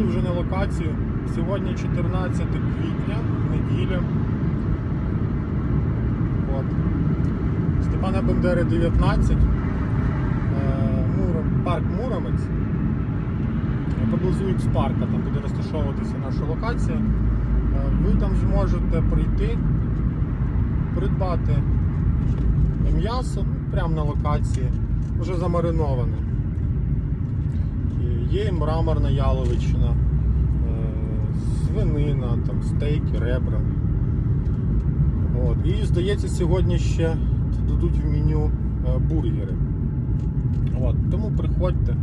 Їду вже на локацію. Сьогодні 14 квітня, неділя. От. Степана Бендери 19. Е, Муро- парк Муромець. Поблизу X-парка, там буде розташовуватися наша локація. Е, Ви там зможете прийти, придбати м'ясо ну, прямо на локації, вже замариноване. Мраморна яловичина, е, свинина, там, стейки, ребра. От. І здається, сьогодні ще дадуть в меню е, бургери. От. Тому приходьте.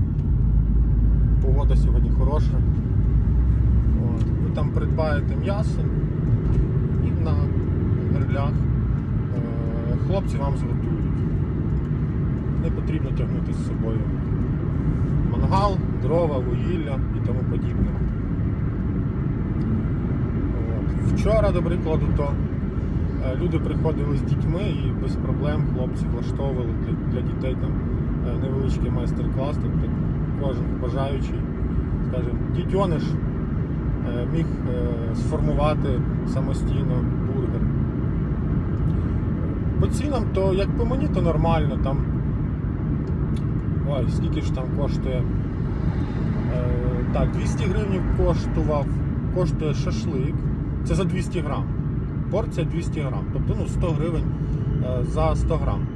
Погода сьогодні хороша. От. Ви там придбаєте м'ясо і на грилях е, хлопці вам зготують. Не потрібно тягнути з собою мангал, дрова, вугілля і тому подібне. Вчора, до прикладу, то е, люди приходили з дітьми і без проблем хлопці влаштовували для, для дітей там е, невеличкий майстер-клас, тобто кожен бажаючий, скажімо, дітьониш е, міг сформувати самостійно бургер. По цінам, то як по мені, то нормально. Там, ой, скільки ж там коштує? Е, так, 200 гривень коштував, коштує шашлик. Це за 200 грам. Порція 200 грам. Тобто ну, 100 гривень е, за 100 грам.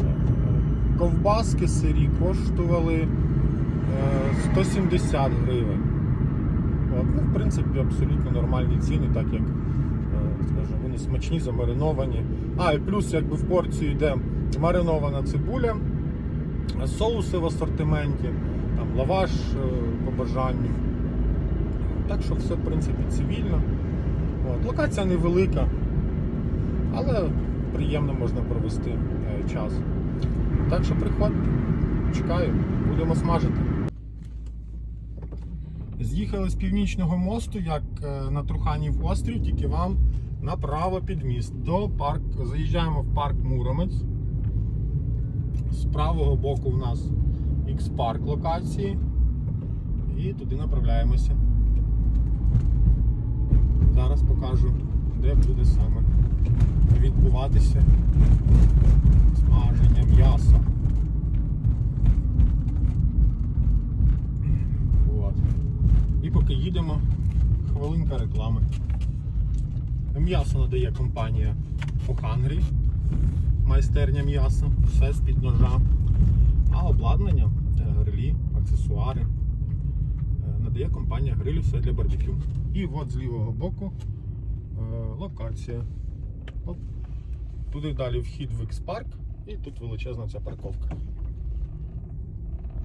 Е, Ковбаски сирі коштували е, 170 гривень. От, ну, в принципі, абсолютно нормальні ціни, так як скажімо, вони смачні, замариновані. А, і плюс якби в порцію йде маринована цибуля, соуси в асортименті, там лаваш е, по бажанню. Так що все в принципі цивільно. От, локація невелика, але приємно можна провести е, час. Так що приходьте, чекаю, будемо смажити. З'їхали з північного мосту, як е, на Труханів острів, тільки вам направо під міст. До парк... Заїжджаємо в парк Муромець. З правого боку в нас X-парк локації. І туди направляємося. Зараз покажу, де буде саме відбуватися смаження м'яса. От. І поки їдемо, хвилинка реклами. М'ясо надає компанія Охангрі, майстерня м'яса, все з-під ножа. А обладнання, е, грилі, аксесуари е, надає компанія грилю все для барбекю. І от з лівого боку е, локація. Оп. Туди далі вхід в X-Park і тут величезна ця парковка.